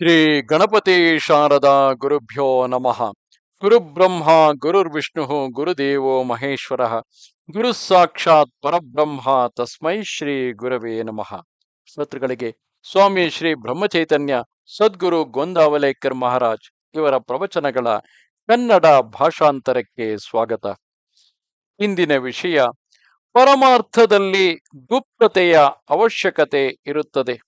ಶ್ರೀ ಗಣಪತಿ ಶಾರದಾ ಗುರುಭ್ಯೋ ನಮಃ. ಗುರುಬ್ರಹ್ಮ, ಗುರುರ್ವಿಷ್ಣು, ಗುರುದೇವೋ ಮಹೇಶ್ವರ. ಗುರು ಸಾಕ್ಷಾತ್ ಪರಬ್ರಹ್ಮ, ತಸ್ಮೈ ಶ್ರೀ ಗುರವೇ ನಮಃ. ಶ್ರೋತೃಗಳಿಗೆ, ಸ್ವಾಮಿ ಶ್ರೀ ಬ್ರಹ್ಮಚೈತನ್ಯ, ಸದ್ಗುರು ಗೊಂದಾವಲೇಕರ್ ಮಹಾರಾಜ್ ಇವರ ಪ್ರವಚನಗಳ ಕನ್ನಡ ಭಾಷಾಂತರಕ್ಕೆ ಸ್ವಾಗತ. ಇಂದಿನ ವಿಷಯ, ಪರಮಾರ್ಥದಲ್ಲಿ ಗುಪ್ತತೆಯ ಅವಶ್ಯಕತೆ ಇರುತ್ತದೆ.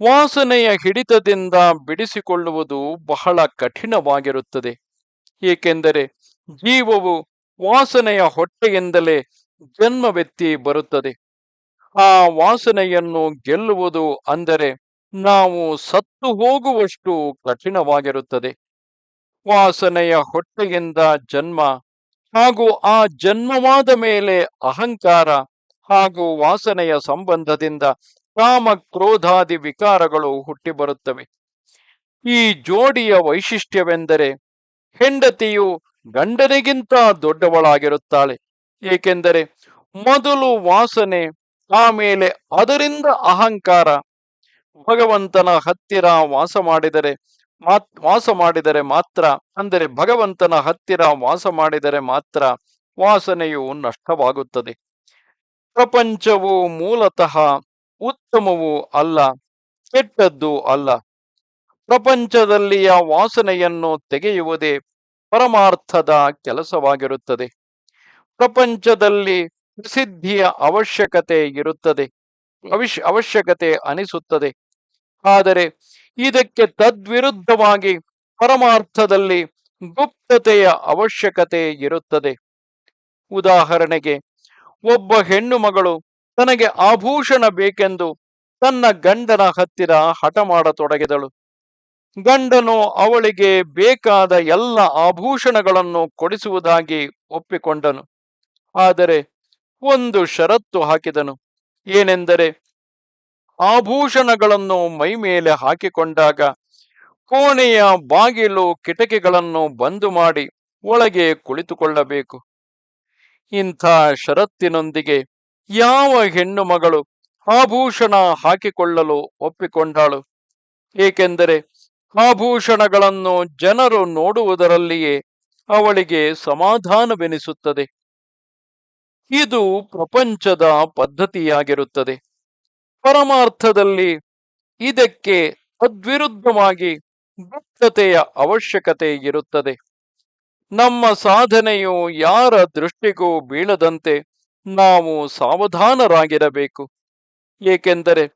ವಾಸನೆಯ ಹಿಡಿತದಿಂದ ಬಿಡಿಸಿಕೊಳ್ಳುವುದು ಬಹಳ ಕಠಿಣವಾಗಿರುತ್ತದೆ. ಏಕೆಂದರೆ ಜೀವವು ವಾಸನೆಯ ಹೊಟ್ಟೆಯಿಂದಲೇ ಜನ್ಮವೆತ್ತಿ ಬರುತ್ತದೆ. ಆ ವಾಸನೆಯನ್ನು ಗೆಲ್ಲುವುದು ಅಂದರೆ ನಾವು ಸತ್ತು ಹೋಗುವಷ್ಟು ಕಠಿಣವಾಗಿರುತ್ತದೆ. ವಾಸನೆಯ ಹೊಟ್ಟೆಯಿಂದ ಜನ್ಮ ಹಾಗೂ ಆ ಜನ್ಮವಾದ ಮೇಲೆ ಅಹಂಕಾರ ಹಾಗೂ ವಾಸನೆಯ ಸಂಬಂಧದಿಂದ ಕಾಮ ಕ್ರೋಧಾದಿ ವಿಕಾರಗಳು ಹುಟ್ಟಿ ಬರುತ್ತವೆ ಈ ಜೋಡಿಯ ವೈಶಿಷ್ಟ್ಯವೆಂದರೆ ಹೆಂಡತಿಯು ಗಂಡನಿಗಿಂತ ದೊಡ್ಡವಳಾಗಿರುತ್ತಾಳೆ. ಏಕೆಂದರೆ ಮೊದಲು ವಾಸನೆ, ಆಮೇಲೆ ಅದರಿಂದ ಅಹಂಕಾರ. ಭಗವಂತನ ಹತ್ತಿರ ವಾಸ ಮಾಡಿದರೆ ಮಾತ್, ವಾಸ ಮಾಡಿದರೆ ಮಾತ್ರ, ಅಂದರೆ ಭಗವಂತನ ಹತ್ತಿರ ವಾಸ ಮಾಡಿದರೆ ಮಾತ್ರ ವಾಸನೆಯು ನಷ್ಟವಾಗುತ್ತದೆ. ಪ್ರಪಂಚವು ಮೂಲತಃ ಉತ್ತಮವೂ ಅಲ್ಲ, ಕೆಟ್ಟದ್ದು ಅಲ್ಲ. ಪ್ರಪಂಚದಲ್ಲಿಯ ವಾಸನೆಯನ್ನು ತೆಗೆಯುವುದೇ ಪರಮಾರ್ಥದ ಕೆಲಸವಾಗಿರುತ್ತದೆ. ಪ್ರಪಂಚದಲ್ಲಿ ಪ್ರಸಿದ್ಧಿಯ ಅವಶ್ಯಕತೆ ಇರುತ್ತದೆ ಅವಿಶ್ ಅವಶ್ಯಕತೆ ಅನಿಸುತ್ತದೆ. ಆದರೆ ಇದಕ್ಕೆ ತದ್ವಿರುದ್ಧವಾಗಿ ಪರಮಾರ್ಥದಲ್ಲಿ ಗುಪ್ತತೆಯ ಅವಶ್ಯಕತೆ ಇರುತ್ತದೆ. ಉದಾಹರಣೆಗೆ, ಒಬ್ಬ ಹೆಣ್ಣು ಮಗಳು ತನಗೆ ಆಭೂಷಣ ಬೇಕೆಂದು ತನ್ನ ಗಂಡನ ಹತ್ತಿರ ಹಠ ಮಾಡತೊಡಗಿದಳು. ಗಂಡನು ಅವಳಿಗೆ ಬೇಕಾದ ಎಲ್ಲ ಆಭೂಷಣಗಳನ್ನು ಕೊಡಿಸುವುದಾಗಿ ಒಪ್ಪಿಕೊಂಡನು. ಆದರೆ ಒಂದು ಷರತ್ತು ಹಾಕಿದನು. ಏನೆಂದರೆ ಆಭೂಷಣಗಳನ್ನು ಮೈಮೇಲೆ ಹಾಕಿಕೊಂಡಾಗ ಕೋಣೆಯ ಬಾಗಿಲು ಕಿಟಕಿಗಳನ್ನು ಬಂದು ಮಾಡಿ ಒಳಗೆ ಕುಳಿತುಕೊಳ್ಳಬೇಕು. ಇಂಥ ಷರತ್ತಿನೊಂದಿಗೆ ಯಾವ ಹೆಣ್ಣು ಮಗಳು ಆಭೂಷಣ ಹಾಕಿಕೊಳ್ಳಲು ಒಪ್ಪಿಕೊಂಡಾಳು? ಏಕೆಂದರೆ ಆಭೂಷಣಗಳನ್ನು ಜನರು ನೋಡುವುದರಲ್ಲಿಯೇ ಅವಳಿಗೆ ಸಮಾಧಾನವೆನಿಸುತ್ತದೆ. ಇದು ಪ್ರಪಂಚದ ಪದ್ಧತಿಯಾಗಿರುತ್ತದೆ. ಪರಮಾರ್ಥದಲ್ಲಿ ಇದಕ್ಕೆ ತದ್ವಿರುದ್ಧವಾಗಿ ಗುಪ್ತತೆಯ ಅವಶ್ಯಕತೆ ಇರುತ್ತದೆ. ನಮ್ಮ ಸಾಧನೆಯು ಯಾರ ದೃಷ್ಟಿಗೂ ಬೀಳದಂತೆ ನಾವು ಸಾವಧಾನರಾಗಿರಬೇಕು. ಏಕೆಂದರೆ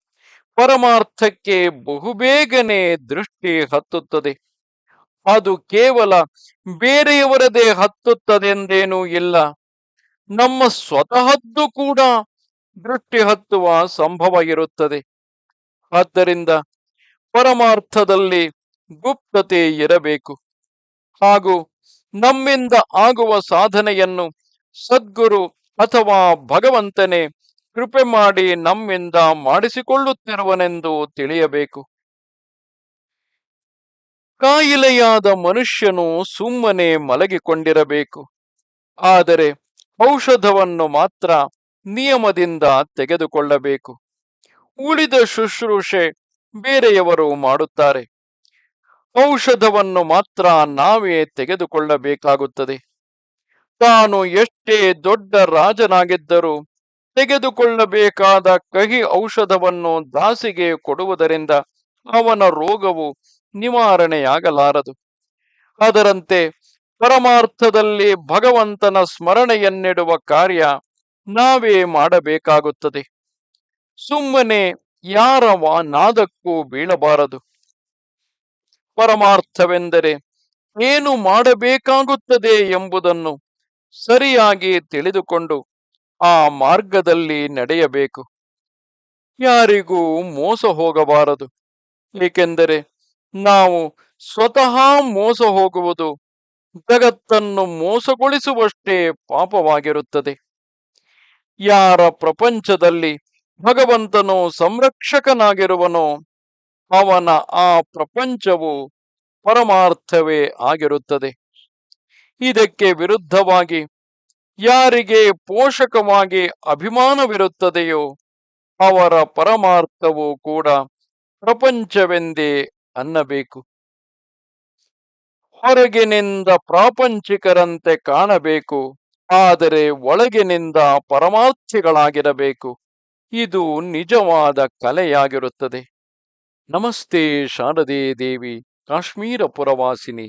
ಪರಮಾರ್ಥಕ್ಕೆ ಬಹುಬೇಗನೆ ದೃಷ್ಟಿ ಹತ್ತುತ್ತದೆ. ಅದು ಕೇವಲ ಬೇರೆಯವರದೇ ಹತ್ತುತ್ತದೆಂದೇನೂ ಇಲ್ಲ. ನಮ್ಮ ಸ್ವತಹದ್ದು ಕೂಡ ದೃಷ್ಟಿ ಹತ್ತುವ ಸಂಭವ ಇರುತ್ತದೆ. ಆದ್ದರಿಂದ ಪರಮಾರ್ಥದಲ್ಲಿ ಗುಪ್ತತೆ ಇರಬೇಕು. ಹಾಗೂ ನಮ್ಮಿಂದ ಆಗುವ ಸಾಧನೆಯನ್ನು ಸದ್ಗುರು ಅಥವಾ ಭಗವಂತನೇ ಕೃಪೆ ಮಾಡಿ ನಮ್ಮಿಂದ ಮಾಡಿಸಿಕೊಳ್ಳುತ್ತಿರುವನೆಂದು ತಿಳಿಯಬೇಕು. ಕಾಯಿಲೆಯಾದ ಮನುಷ್ಯನು ಸುಮ್ಮನೆ ಮಲಗಿಕೊಂಡಿರಬೇಕು. ಆದರೆ ಔಷಧವನ್ನು ಮಾತ್ರ ನಿಯಮದಿಂದ ತೆಗೆದುಕೊಳ್ಳಬೇಕು. ಉಳಿದ ಶುಶ್ರೂಷೆ ಬೇರೆಯವರು ಮಾಡುತ್ತಾರೆ. ಔಷಧವನ್ನು ಮಾತ್ರ ನಾವೇ ತೆಗೆದುಕೊಳ್ಳಬೇಕಾಗುತ್ತದೆ. ತಾನು ಎಷ್ಟೇ ದೊಡ್ಡ ರಾಜನಾಗಿದ್ದರೂ ತೆಗೆದುಕೊಳ್ಳಬೇಕಾದ ಕಹಿ ಔಷಧವನ್ನು ದಾಸಿಗೆ ಕೊಡುವುದರಿಂದ ಅವನ ರೋಗವು ನಿವಾರಣೆಯಾಗಲಾರದು. ಅದರಂತೆ ಪರಮಾರ್ಥದಲ್ಲಿ ಭಗವಂತನ ಸ್ಮರಣೆಯನ್ನಿಡುವ ಕಾರ್ಯ ನಾವೇ ಮಾಡಬೇಕಾಗುತ್ತದೆ. ಸುಮ್ಮನೆ ಯಾರ ನಾದಕ್ಕೂ ಬೀಳಬಾರದು. ಪರಮಾರ್ಥವೆಂದರೆ ಏನು ಮಾಡಬೇಕಾಗುತ್ತದೆ ಎಂಬುದನ್ನು ಸರಿಯಾಗಿ ತಿಳಿದುಕೊಂಡು ಆ ಮಾರ್ಗದಲ್ಲಿ ನಡೆಯಬೇಕು. ಯಾರಿಗೂ ಮೋಸ ಹೋಗಬಾರದು. ಏಕೆಂದರೆ ನಾವು ಸ್ವತಃ ಮೋಸ ಹೋಗುವುದು ಜಗತ್ತನ್ನು ಮೋಸಗೊಳಿಸುವಷ್ಟೇ ಪಾಪವಾಗಿರುತ್ತದೆ. ಯಾರ ಪ್ರಪಂಚದಲ್ಲಿ ಭಗವಂತನು ಸಂರಕ್ಷಕನಾಗಿರುವನೋ ಅವನ ಆ ಪ್ರಪಂಚವು ಪರಮಾರ್ಥವೇ ಆಗಿರುತ್ತದೆ. ಇದಕ್ಕೆ ವಿರುದ್ಧವಾಗಿ ಯಾರಿಗೆ ಪೋಷಕವಾಗಿ ಅಭಿಮಾನವಿರುತ್ತದೆಯೋ ಅವರ ಪರಮಾರ್ಥವೂ ಕೂಡ ಪ್ರಪಂಚವೆಂದೇ ಅನ್ನಬೇಕು. ಹೊರಗಿನಿಂದ ಪ್ರಾಪಂಚಿಕರಂತೆ ಕಾಣಬೇಕು, ಆದರೆ ಒಳಗಿನಿಂದ ಪರಮಾರ್ಥಿಗಳಾಗಿರಬೇಕು. ಇದು ನಿಜವಾದ ಕಲೆಯಾಗಿರುತ್ತದೆ. ನಮಸ್ತೆ ಶಾರದೆ ದೇವಿ, ಕಾಶ್ಮೀರ ಪುರವಾಸಿನಿ.